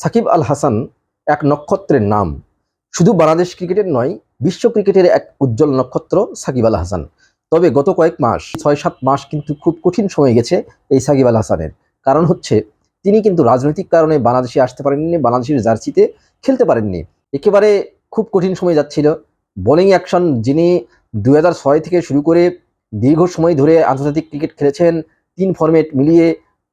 সাকিব আল হাসান এক নক্ষত্রের নাম। শুধু বাংলাদেশ ক্রিকেটের নয়, বিশ্ব ক্রিকেটের এক উজ্জ্বল নক্ষত্র সাকিব আল হাসান। তবে গত কয়েক মাস, ছয় সাত মাস কিন্তু খুব কঠিন সময় গেছে এই সাকিব আল হাসানের। কারণ হচ্ছে, তিনি কিন্তু রাজনৈতিক কারণে বাংলাদেশে আসতে পারেননি, বাংলাদেশের জার্সিতে খেলতে পারেননি। একেবারে খুব কঠিন সময় যাচ্ছিল। বোলিং অ্যাকশন যিনি ছয় থেকে শুরু করে দীর্ঘ সময় ধরে আন্তর্জাতিক ক্রিকেট খেলেছেন, তিন ফরম্যাট মিলিয়ে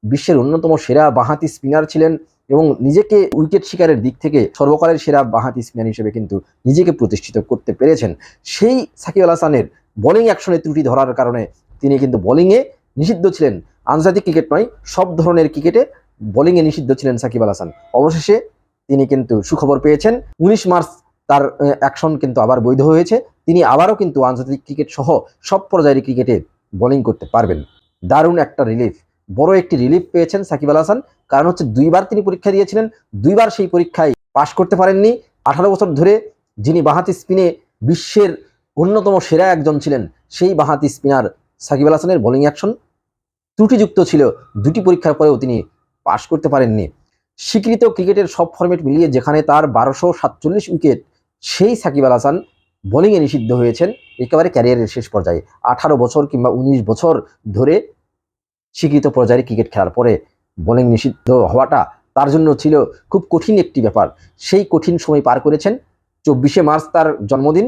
বিশ্বের অন্যতম সেরা বাঁহাতি স্পিনার ছিলেন এবং নিজেকে উইকেট শিকারের দিক থেকে সর্বকালের সেরা বাঁহাতি স্পিনার হিসেবে কিন্তু নিজেকে প্রতিষ্ঠিত করতে পেরেছেন। সেই সাকিব হাসানের বোলিং অ্যাকশনে ত্রুটি ধরার কারণে তিনি কিন্তু বোলিংয়ে নিষিদ্ধ ছিলেন। আন্তর্জাতিক ক্রিকেট নয়, সব ধরনের ক্রিকেটে বোলিংয়ে নিষিদ্ধ ছিলেন সাকিব আল হাসান। অবশেষে তিনি কিন্তু সুখবর পেয়েছেন। উনিশ মার্চ তার অ্যাকশন কিন্তু আবার বৈধ হয়েছে। তিনি আবারও কিন্তু আন্তর্জাতিক ক্রিকেট সহ সব পর্যায়ের ক্রিকেটে বোলিং করতে পারবেন। দারুণ একটা রিলিফ বড় একটি রিলিফ পেয়েছেন সাকিব আল হাসান। কারণ হচ্ছে দুইবার তিনি পরীক্ষা দিয়েছিলেন, দুইবার সেই পরীক্ষায় পাশ করতে পারেননি। আঠারো বছর ধরে যিনি বাঁহাতি স্পিনে বিশ্বের অন্যতম সেরা একজন ছিলেন, সেই বাঁহাতি স্পিনার সাকিব আল হাসানের বোলিং অ্যাকশন ত্রুটিযুক্ত ছিল। দুটি পরীক্ষার পরেও তিনি পাশ করতে পারেননি। স্বীকৃত ক্রিকেটের সব ফরম্যাট মিলিয়ে যেখানে তার বারোশো সাতচল্লিশ উইকেট সেই সাকিব আল হাসান বোলিংয়ে নিষিদ্ধ হয়েছেন। একেবারে ক্যারিয়ারের শেষ পর্যায়ে। আঠারো বছর কিংবা উনিশ বছর ধরে স্বীকৃত পর্যায়ে ক্রিকেট খেলার পরে বোলিং নিষিদ্ধ হওয়াটা তার জন্য ছিল খুব কঠিন একটি ব্যাপার। সেই কঠিন সময় পার করেছেন। চব্বিশে মার্চ তার জন্মদিন।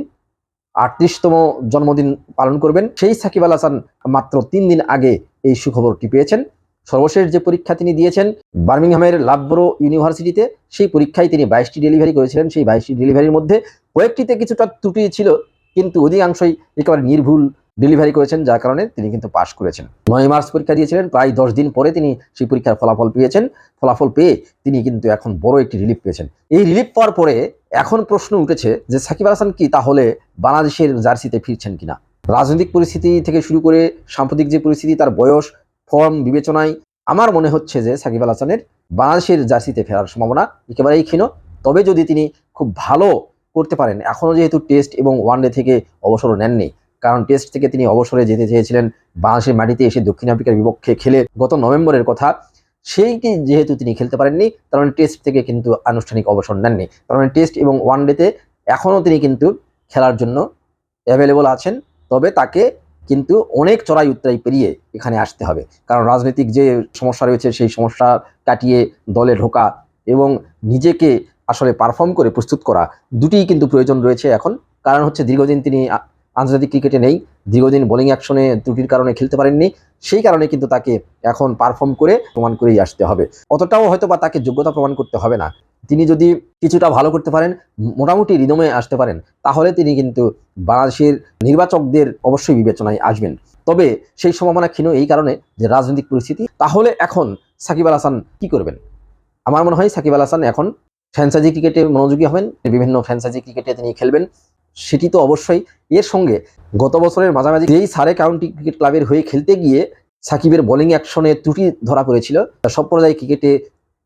আটত্রিশতম জন্মদিন পালন করবেন। সেই সাকিব আল হাসান মাত্র তিন দিন আগে এই সুখবরটি পেয়েছেন। সর্বশেষ যে পরীক্ষা তিনি দিয়েছেন বার্মিংহামের লাভব্রো ইউনিভার্সিটিতে, সেই পরীক্ষায় তিনি বাইশটি ডেলিভারি করেছিলেন। সেই বাইশটি ডেলিভারির মধ্যে কয়েকটিতে কিছুটা ত্রুটি ছিল, কিন্তু অধিকাংশই একেবারে নির্ভুল ডেলিভারি করেছেন, যার কারণে তিনি কিন্তু পাশ করেছেন। নয় মার্চ পরীক্ষা দিয়েছিলেন, প্রায় দশ দিন পরে তিনি সেই পরীক্ষার ফলাফল পেয়েছেন। ফলাফল পেয়ে তিনি কিন্তু এখন বড় একটি রিলিফ পেয়েছেন। এই রিলিফ পাওয়ার পরে এখন প্রশ্ন উঠেছে যে সাকিব হাসান কি তাহলে বাংলাদেশের জার্সিতে ফিরছেন কিনা? রাজনৈতিক পরিস্থিতি থেকে শুরু করে সাম্প্রতিক যে পরিস্থিতি, তার বয়স ফর্ম বিবেচনায় আমার মনে হচ্ছে যে সাকিব আল হাসানের বাংলাদেশের জার্সিতে ফেরার সম্ভাবনা একেবারেই ক্ষীণ। তবে যদি তিনি খুব ভালো করতে পারেন এখনও যেহেতু টেস্ট এবং ওয়ানডে থেকে অবসর নেননি কারণ টেস্ট থেকে তিনি অবসরে যেতে চেয়েছিলেন। বাংলাদেশের মাটিতে এসে দক্ষিণ আফ্রিকার বিপক্ষে খেলে গত নভেম্বরের কথা সেইটি যেহেতু তিনি খেলতে পারেননি, তার মানে টেস্ট থেকে কিন্তু আনুষ্ঠানিক অবসর নেননি। তার মানে টেস্ট এবং ওয়ানডেতে এখনও তিনি কিন্তু খেলার জন্য অ্যাভেলেবল আছেন, তবে তাকে কিন্তু অনেক চড়াই উত্তরাই পেরিয়ে এখানে আসতে হবে। কারণ রাজনৈতিক যে সমস্যা রয়েছে, সেই সমস্যা কাটিয়ে দলে ঢোকা এবং নিজেকে আসলে পারফর্ম করে প্রস্তুত করা, দুটিই কিন্তু প্রয়োজন রয়েছে এখন। কারণ হচ্ছে দীর্ঘদিন তিনি আন্তর্জাতিক ক্রিকেটে নেই। দীর্ঘদিন বোলিং অ্যাকশনে ত্রুটির কারণে খেলতে পারেননি। সেই কারণে কিন্তু তাকে এখন পারফর্ম করে প্রমাণ করেই আসতে হবে। অতটাও হয়তো বা তাকে যোগ্যতা প্রমাণ করতে হবে না। তিনি যদি কিছুটা ভালো করতে পারেন, মোটামুটি রিদমে আসতে পারেন, তাহলে তিনি কিন্তু বাংলাদেশের নির্বাচকদের অবশ্যই বিবেচনায় আসবেন। তবে সেই সম্ভাবনা ক্ষীণ এই কারণে যে রাজনৈতিক পরিস্থিতি, তাহলে এখন সাকিব আল হাসান কি করবেন? আমার মনে হয় সাকিব আল হাসান এখন ফ্র্যাঞ্চাইজি ক্রিকেটে মনোযোগী হবেন। বিভিন্ন ফ্র্যাঞ্চাইজি ক্রিকেটে তিনি খেলবেন। সেটি তো অবশ্যই। এর সঙ্গে গত বছরের মাঝামাঝি যেই সারে কাউন্টি ক্রিকেট ক্লাবের হয়ে খেলতে গিয়ে সাকিবের বোলিং অ্যাকশনে ত্রুটি ধরা পড়েছিল, সব পর্যায়ে ক্রিকেটে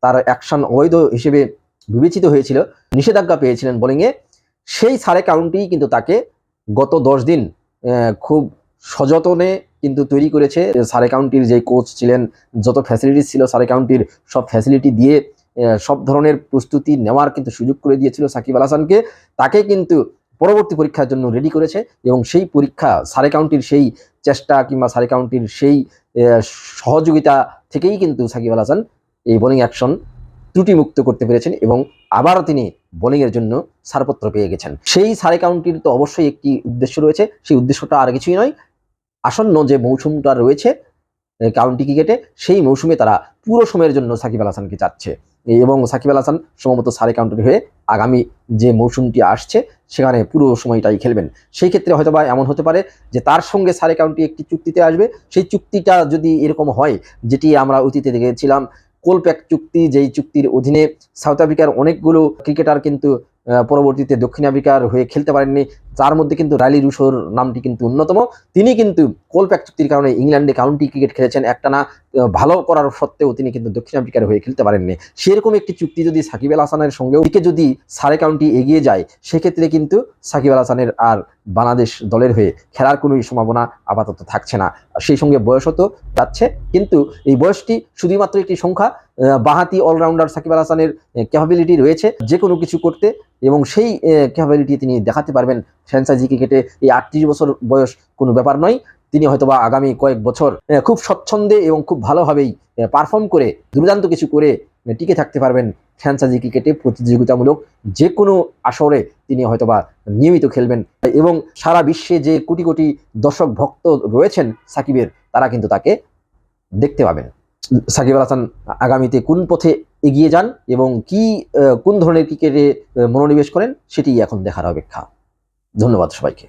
তার অ্যাকশন অবৈধ হিসেবে বিবেচিত হয়েছিল, নিষেধাজ্ঞা পেয়েছিলেন বোলিংয়ে। সেই সারে কাউন্টি কিন্তু তাকে গত দশ দিন খুব সযতনে কিন্তু তৈরি করেছে। সারে কাউন্টির যে কোচ ছিলেন, যত ফ্যাসিলিটিস ছিল সারে কাউন্টির, সব ফ্যাসিলিটি দিয়ে সব ধরনের প্রস্তুতি নেওয়ার কিন্তু সুযোগ করে দিয়েছিল সাকিব আল হাসানকে। তাকে কিন্তু পরবর্তী পরীক্ষার জন্য রেডি করেছে এবং সেই পরীক্ষা সারে কাউন্টির সেই চেষ্টা কিংবা সারে কাউন্টির সেই সহযোগিতা থেকেই কিন্তু সাকিব আল হাসান এই বোলিং অ্যাকশন ত্রুটিমুক্ত করতে পেরেছেন এবং আবারও তিনি বোলিংয়ের জন্য ছাড়পত্র পেয়ে গেছেন। সেই সারে কাউন্টির তো অবশ্যই একটি উদ্দেশ্য রয়েছে, সেই উদ্দেশ্যটা আর কিছুই নয়। আসন্ন যে মৌসুমটা রয়েছে কাউন্টি ক্রিকেটে সেই মৌসুমে তারা পুরো সময়ের জন্য সাকিব আল হাসানকে চাচ্ছে। এবং সাকিব আল হাসান সম্ভবত সারে কাউন্টির হয়ে আগামী যে মৌসুমটি আসছে, সেখানে পুরো সময়টাই খেলবেন। সেই ক্ষেত্রে হয়তো বা এমন হতে পারে যে তার সঙ্গে সারে কাউন্টি একটি চুক্তিতে আসবে। সেই চুক্তিটা যদি এরকম হয়, যেটি আমরা অতীতে দেখেছিলাম, কোলপ্যাক চুক্তি, যেই চুক্তির অধীনে সাউথ আফ্রিকার অনেকগুলো ক্রিকেটার কিন্তু পরবর্তীতে দক্ষিণ আফ্রিকার হয়ে খেলতে পারেননি। তার মধ্যে কিন্তু রাইলি রুশোর নামটি কিন্তু অন্যতম। তিনি কিন্তু কোলপ্যাক চুক্তির কারণে ইংল্যান্ডে কাউন্টি ক্রিকেট খেলেছেন। একটানা আহ, ভালো করার সত্ত্বেও তিনি কিন্তু দক্ষিণ আফ্রিকার হয়ে খেলতে পারেননি। সেরকম একটি চুক্তি যদি সাকিব আল হাসানের সঙ্গেও দিকে যদি সারে কাউন্টি এগিয়ে যায় সেক্ষেত্রে কিন্তু সাকিব আল হাসানের আর বাংলাদেশ দলের হয়ে খেলার কোনো সম্ভাবনা আপাতত থাকছে না। সেই সঙ্গে বয়সও তো যাচ্ছে কিন্তু এই বয়সটি শুধুমাত্র একটি সংখ্যা বাঁহাতি অলরাউন্ডার সাকিব আল হাসানের ক্যাপাবিলিটি রয়েছে যে কোনো কিছু করতে এবং সেই ক্যাপাবিলিটি তিনি দেখাতে পারবেন ফ্র্যাঞ্চাইজি ক্রিকেটে এই আটত্রিশ বছর বয়স কোনো ব্যাপার নয়। তিনি হয়তোবা আগামী কয়েক বছর খুব স্বচ্ছন্দে এবং খুব ভালোভাবেই পারফর্ম করে, দুর্দান্ত কিছু করে টিকে থাকতে পারবেন ফ্র্যাঞ্চাইজি ক্রিকেটে প্রতিযোগিতামূলক যে কোনো আসরে তিনি হয়তোবা নিয়মিত খেলবেন। এবং সারা বিশ্বে যে কোটি কোটি দর্শক ভক্ত রয়েছেন সাকিবের, তারা কিন্তু তাকে দেখতে পাবেন। সাকিব আল হাসান, আগামীতে কোন পথে এগিয়ে যান এবং কি কোন ধরনের ক্রিকেটে মনোনিবেশ করেন সেটি এখন দেখার অপেক্ষা। ধন্যবাদ সবাইকে।